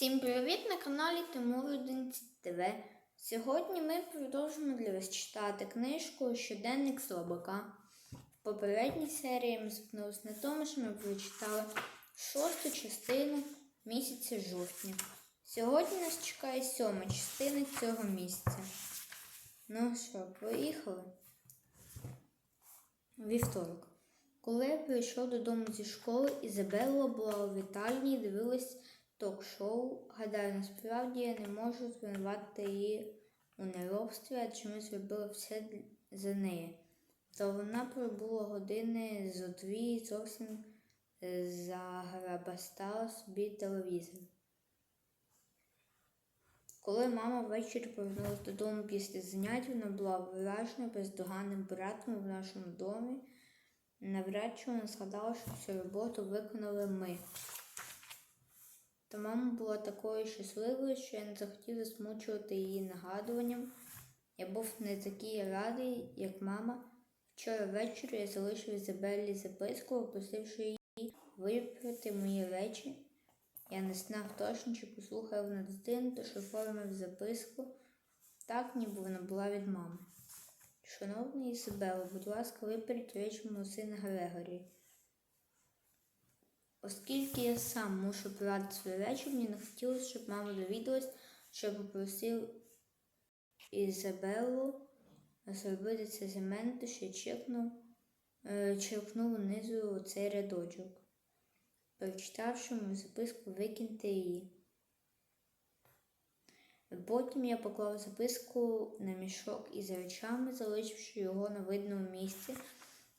Всім привіт на каналі Тимур 11 ТВ. Сьогодні ми продовжимо для вас читати книжку Щоденник Слабака. В попередній серії ми зупинилися на тому, що ми прочитали шосту частину місяця жовтня. Сьогодні нас чекає сьома частина цього місяця. Ну що, поїхали? Вівторок. Коли я прийшов додому зі школи, Ізабелла була у вітальні і дивилась ток-шоу. Гадаю, насправді я не можу звинуватити її у неробстві, адже ми зробили все за неї. То вона пробула години зо дві і зовсім е, заграбастала собі телевізор. Коли мама ввечері повернулася додому після занять, вона була враженою бездоганним братом в нашому домі. Навряд чи вона згадала, що всю роботу виконали ми. Та мама була такою щасливою, що я не захотів засмучувати її нагадуванням. Я був не такий радий, як мама. Вчора ввечері я залишив Ізабеллі записку, попросивши її виправити мої речі. Я не знав точно, чи послухає вона дитину, тож оформив записку так, ніби вона була від мами. Шановний Ізабело, будь ласка, випередь речі мого сина Грегорі. Оскільки я сам мушу прати свої речі, мені не хотілося, щоб мама довідалась, що я попросив Ізабеллу зробити це за мене, то ще чекнув, е, черкнув унизу цей рядочок. Прочитавши мою записку, викиньте її. Потім я поклав записку на мішок із речами, залишивши його на видному місці.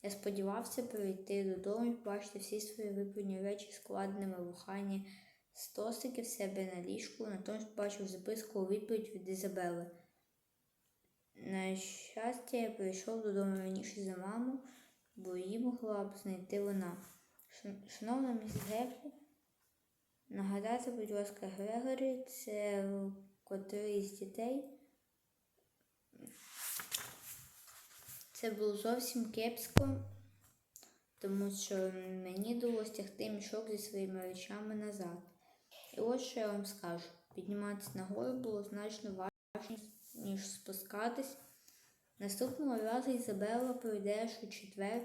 Я сподівався прийти додому і побачити всі свої випрані речі складеними в охайні стосики в себе на ліжку, натомість побачив записку у відповідь від Ізабели. На щастя, я прийшов додому раніше за маму, бо її могла б знайти вона. Шановна міс Гефлі, нагадайте, будь ласка, Грегорі, це котрий з дітей. Це було зовсім кепсько, тому що мені довелося тягти мішок зі своїми речами назад. І ось що я вам скажу: підніматися нагору було значно важче, ніж спускатись. Наступного разу Ізабелла прийде аж у четвер,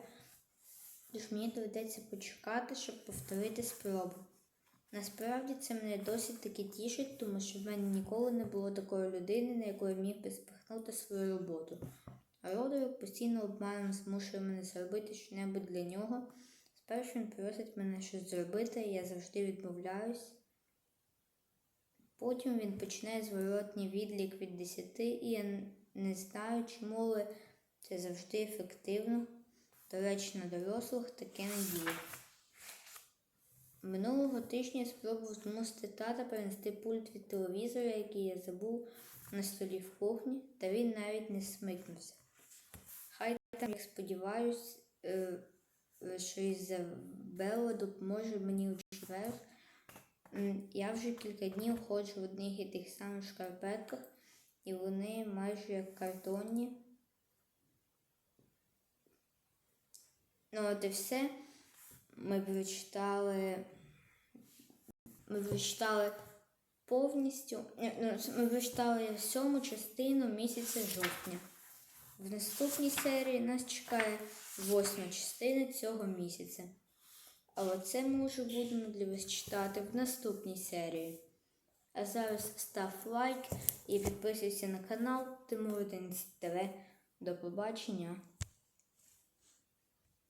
тож мені доведеться почекати, щоб повторити спробу. Насправді це мене досить таки тішить, тому що в мене ніколи не було такої людини, на яку я міг би спихнути свою роботу. А Родерик постійно обманом змушує мене зробити щось для нього. Спершу він просить мене щось зробити, я завжди відмовляюсь. Потім він починає зворотній відлік від 10, і я не знаю, чому, але це завжди ефективно. До речі, на дорослих таке не діє. Минулого тижня я спробував змусити тата принести пульт від телевізора, який я забув на столі в кухні, та він навіть не смикнувся. Як сподіваюсь, е, е, що Ізабелла допоможе мені у четвер. Я вже кілька днів ходжу в одних і тих самих шкарпетках, і вони майже як картонні. Ну, от і все. Ми прочитали. Ми прочитали повністю. ну, Ми прочитали сьому частину місяця жовтня. В наступній серії нас чекає восьма частина цього місяця. Але це ми вже будемо для вас читати в наступній серії. А зараз став лайк і підписуйся на канал Тимур 11 ТВ. До побачення!